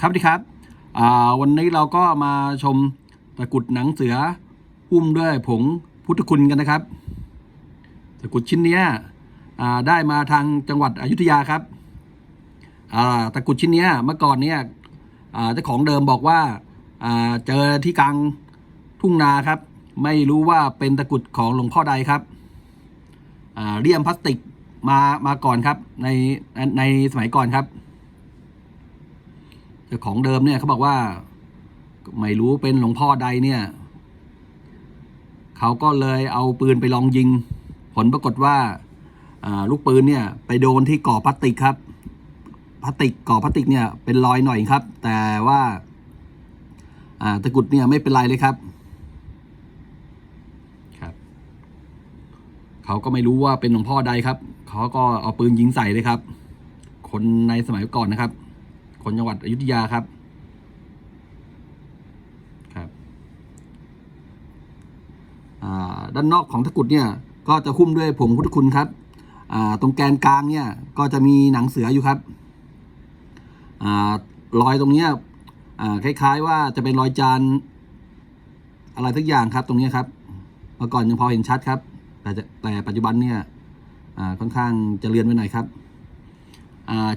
ครับดีครับวันนี้เราก็มาชมตะกุดหนังเสือหุ้มด้วยผงพุทธคุณกันนะครับ ตะกุดชิ้นเนี้ยได้มาทางจังหวัดอยุธยาครับตะกุดชิ้นเนี้ยเมื่อก่อนเนี่ยเจ้าของเดิมบอกว่าเจอที่กลางทุ่งนาครับ ไม่รู้ว่าเป็นตะกุดของหลวงพ่อใดครับเลี่ยมพลาสติกมามาก่อนครับในในในสมัยก่อนครับ เจ้าของเดิมเนี่ยเขาบอกว่า ไม่รู้เป็นหลวงพ่อใดเนี่ยเขาก็เลยเอาปืนไปลองยิง ผลปรากฏว่าอ่าลูกปืนเนี่ย ไปโดนที่ก่อพลาสติกครับพลาสติกก่อพลาสติกเนี่ยเป็นรอยหน่อยครับ แต่ว่าอ่าตะกรุดเนี่ยไม่เป็นไรเลยครับครับ เขาก็ไม่รู้ว่าเป็นหลวงพ่อใดครับ เขาก็เอาปืนยิงใส่เลยครับ คนในสมัยก่อนนะครับ คนจังหวัดอยุธยาครับ ครับด้านนอกของตะกุดเนี่ย ก็จะหุ้มด้วยผงพุทธคุณครับตรงแกนกลางเนี่ย ก็จะมีหนังเสืออยู่ครับอรอยตรงเนี้ยคล้ายๆ ว่าจะเป็นรอยจานอะไรทุกอย่างครับ ตรงเนี้ยครับเมื่อก่อนยังพอเห็นชัดครับ แต่แต่ปัจจุบันเนี่ยค่อนข้างจะเลือนไปหน่อยครับ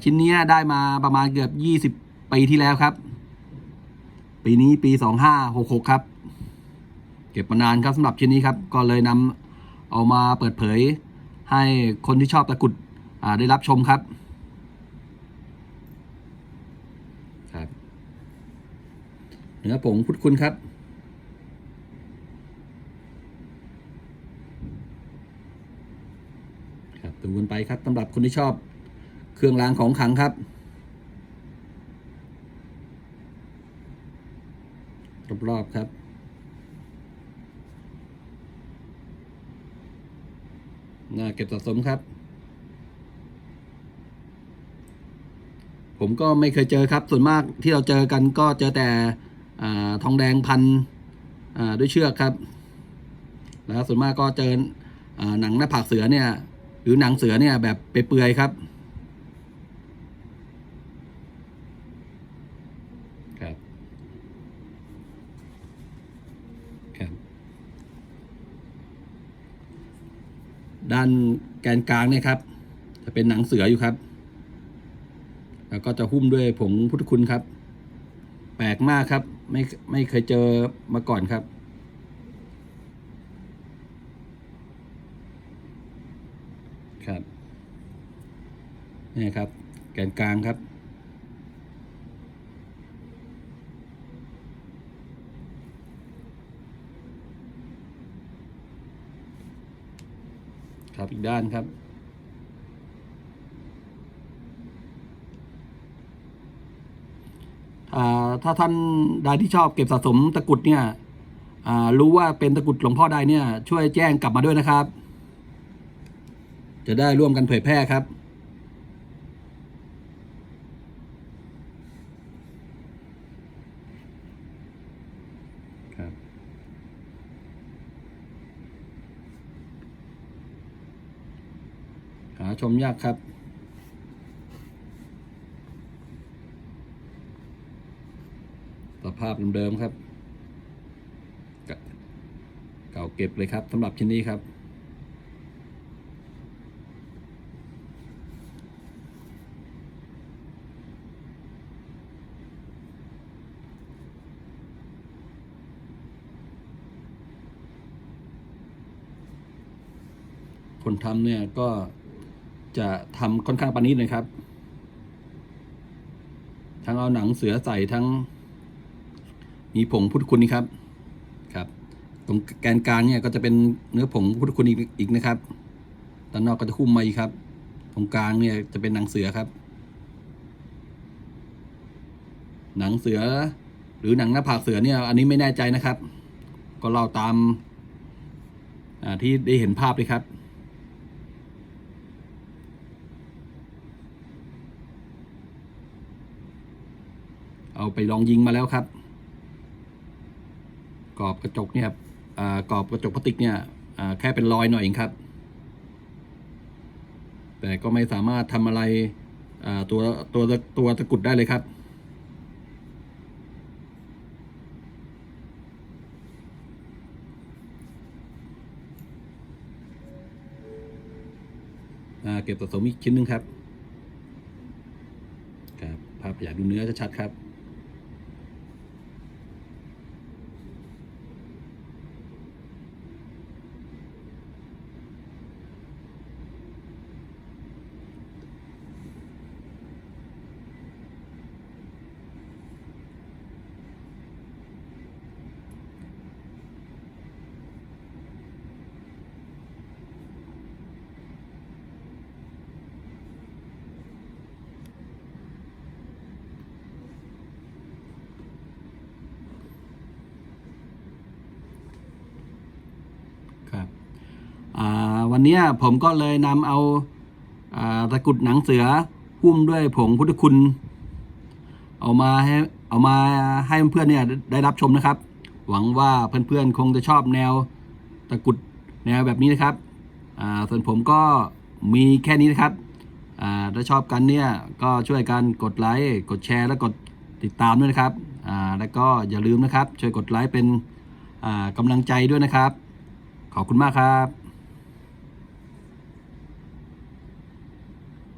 ชิ้นนี้ได้มาประมาณเกือบยี่สิบปีที่แล้วครับ ปีนี้ปีสองห้าหกหกครับ เก็บมานานครับสำหรับชิ้นนี้ครับ ก็เลยนำเอามาเปิดเผย ให้คนที่ชอบตะกุดได้รับชมครับครับเนื้อผงพุทธคุณครับครับดูกันไปครับสำหรับคนที่ชอบ เครื่องรางของขังครับ รอบๆครับ น่าเก็บสะสมครับ ผมก็ไม่เคยเจอครับ ส่วนมากที่เราเจอกันก็เจอแต่อทองแดงพันด้วยเชือกครับแล้วส่วนมากก็เจออหนังหน้าผากเสือเนี่ย หรือหนังเสือเนี่ยแบบเปื่อยๆครับ ครับ ด้านแกนกลางเนี่ยครับ จะเป็นหนังเสืออยู่ครับ แล้วก็จะหุ้มด้วยผงพุทธคุณครับ แปลกมากครับไม่ไม่เคยเจอมาก่อนครับ ครับนี่ครับ แกนกลางครับ ครับอีกด้านครับ ถ้าท่านใดที่ชอบเก็บสะสมตะกุดเนี่ยรู้ว่าเป็นตะกุดหลวงพ่อใดเนี่ย ช่วยแจ้งกลับมาด้วยนะครับ จะได้ร่วมกันเผยแพร่ครับ ชมยากครับ สภาพเดิมๆครับเก่าเก่าเก็บเลยครับสำหรับชิ้นนี้ครับคนทำเนี่ยก็ จะทำค่อนข้างปานนี้เลยครับ ทั้งเอาหนังเสือใส่ทั้ง มีผงพุทธคุณนี่ครับ ครับ ตรงแกนกลางเนี่ยก็จะเป็นเนื้อผงพุทธคุณอีกอีกนะครับด้านนอกก็จะคุ้มมาอีกครับ ตรงกลางเนี่ยจะเป็นหนังเสือครับ หนังเสือ หรือหนังหน้าผากเสือเนี่ย อันนี้ไม่แน่ใจนะครับ ก็เล่าตามที่ได้เห็นภาพเลยครับ เอาไปลองยิงมาแล้วครับ กรอบกระจกเนี่ยกรอบกระจกพลาสติกเนี่ยแค่เป็นรอยหน่อยเองครับ แต่ก็ไม่สามารถทำอะไรตัวตัวตัวตะกุดได้เลยครับ เก็บสะสมอีกชิ้นหนึ่งครับ ครับ ภาพอยากดูเนื้อจะชัดครับ วันนี้ผมก็เลยนำเอาตะกุดหนังเสือหุ้มด้วยผงพุทธคุณ เอามาให้เอามาให้เพื่อนๆเนี่ยได้รับชมนะครับ หวังว่าเพื่อนๆคงจะชอบแนวตะกุดแนวแบบนี้นะครับส่วนผมก็มีแค่นี้นะครับถ้าชอบกันเนี่ยก็ช่วยกันกดไลค์กดแชร์และกดติดตามด้วยนะครับแล้วก็อย่าลืมนะครับ ช่วยกดไลค์เป็นกำลังใจด้วยนะครับ ขอบคุณมากครับ